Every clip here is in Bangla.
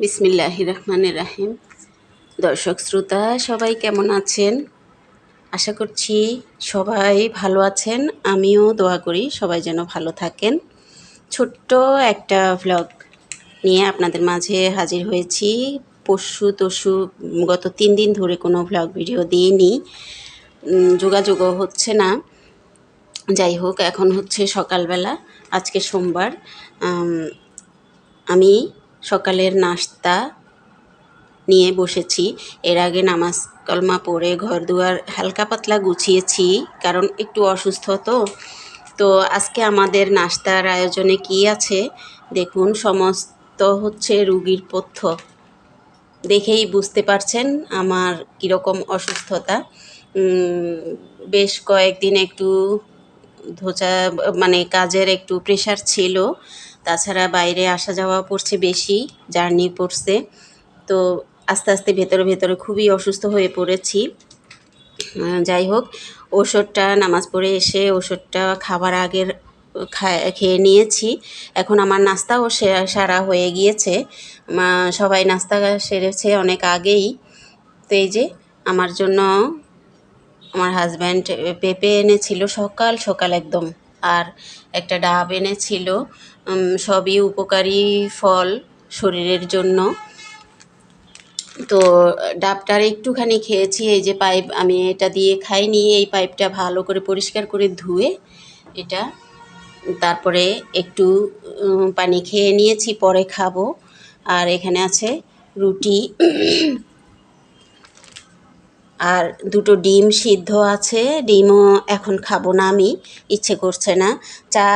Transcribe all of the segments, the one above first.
বিসমিল্লাহ রহমানের রাহিম। দর্শক, শ্রোতা, সবাই কেমন আছেন? আশা করছি সবাই ভালো আছেন। আমিও দোয়া করি সবাই যেন ভালো থাকেন। ছোট্ট একটা ভ্লগ নিয়ে আপনাদের মাঝে হাজির হয়েছি। পশু তশু গত তিন দিন ধরে কোনো ভ্লগ ভিডিও দিইনি। যোগাযোগও হচ্ছে না। যাই হোক, এখন হচ্ছে সকালবেলা, আজকে সোমবার। আমি সকালের নাস্তা নিয়ে বসেছি। এর আগে নামাজ কলমা পড়ে ঘর দুয়ার হালকা পাতলা গুছিয়েছি, কারণ একটু অসুস্থ তো। তো আজকে আমাদের নাস্তার আয়োজনে কি আছে? দেখুন, সমস্ত হচ্ছে রুগীর পথ্য। দেখেই বুঝতে পারছেন আমার কীরকম অসুস্থতা। বেশ কয়েকদিন একটু ধোচা মানে কাজের একটু প্রেশার ছিল। তাছাড়া বাইরে আসা যাওয়া পড়ছে বেশি, জার্নি পড়ছে তো আস্তে আস্তে ভেতরে ভেতরে খুবই অসুস্থ হয়ে পড়েছি। যাই হোক ওষুধটা নামাজ পড়ে এসে ওষুধটা খাবার আগের, খেয়ে নিয়েছি। এখন আমার নাস্তাও সারা হয়ে গিয়েছে। সবাই নাস্তা সেরেছে অনেক আগেই। তো এই যে, আমার জন্য আমার হাজব্যান্ড পেঁপে এনেছিল সকাল সকাল একদম। আর একটা ডাব এনেছিল। সবই উপকারী ফল শরীরের জন্য। তো ডাবটার একটুখানি খেয়েছি, এই যে পাইপ আমি এটা দিয়ে খাইনি, এই পাইপটা ভালো করে পরিষ্কার করে ধুয়ে এটা তারপরে একটু পানি খেয়ে নিয়েছি, পরে খাব। আর এখানে আছে রুটি। আর দুটো ডিম সিদ্ধ আছে, ডিমও এখন খাব না আমি, ইচ্ছে করছে না। চা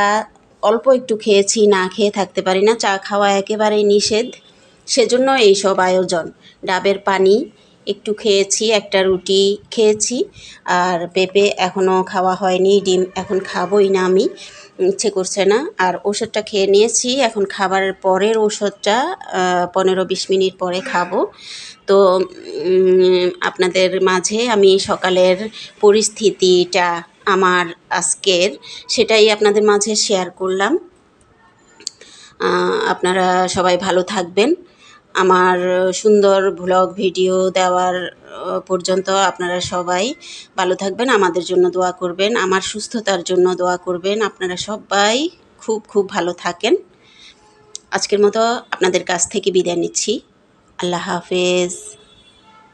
অল্প একটু খেয়েছি, না খেয়ে থাকতে পারি না, চা খাওয়া একেবারেই নিষেধ। সেজন্য এইসব আয়োজন। ডাবের পানি একটু খেয়েছি, একটা রুটি খেয়েছি, আর পেঁপে এখনও খাওয়া হয়নি, ডিম এখন খাবোই না আমি। ইচ্ছে করছে না। আর ওষুধটা খেয়ে নিয়েছি। এখন খাবারের পরের ওষুধটা পনেরো বিশ মিনিট পরে খাব। তো আপনাদের মাঝে আমি সকালের পরিস্থিতিটা আমার আজকের সেটাই আপনাদের মাঝে শেয়ার করলাম। আপনারা সবাই ভালো থাকবেন। আমার সুন্দর ভ্লগ ভিডিও দেওয়ার পর্যন্ত আপনারা সবাই ভালো থাকবেন, আমাদের জন্য দোয়া করবেন, আমার সুস্থতার জন্য দোয়া করবেন। আপনারা সবাই খুব খুব ভালো থাকেন। আজকের মতো আপনাদের কাছ থেকে বিদায় নিচ্ছি। আল্লাহ হাফেজ।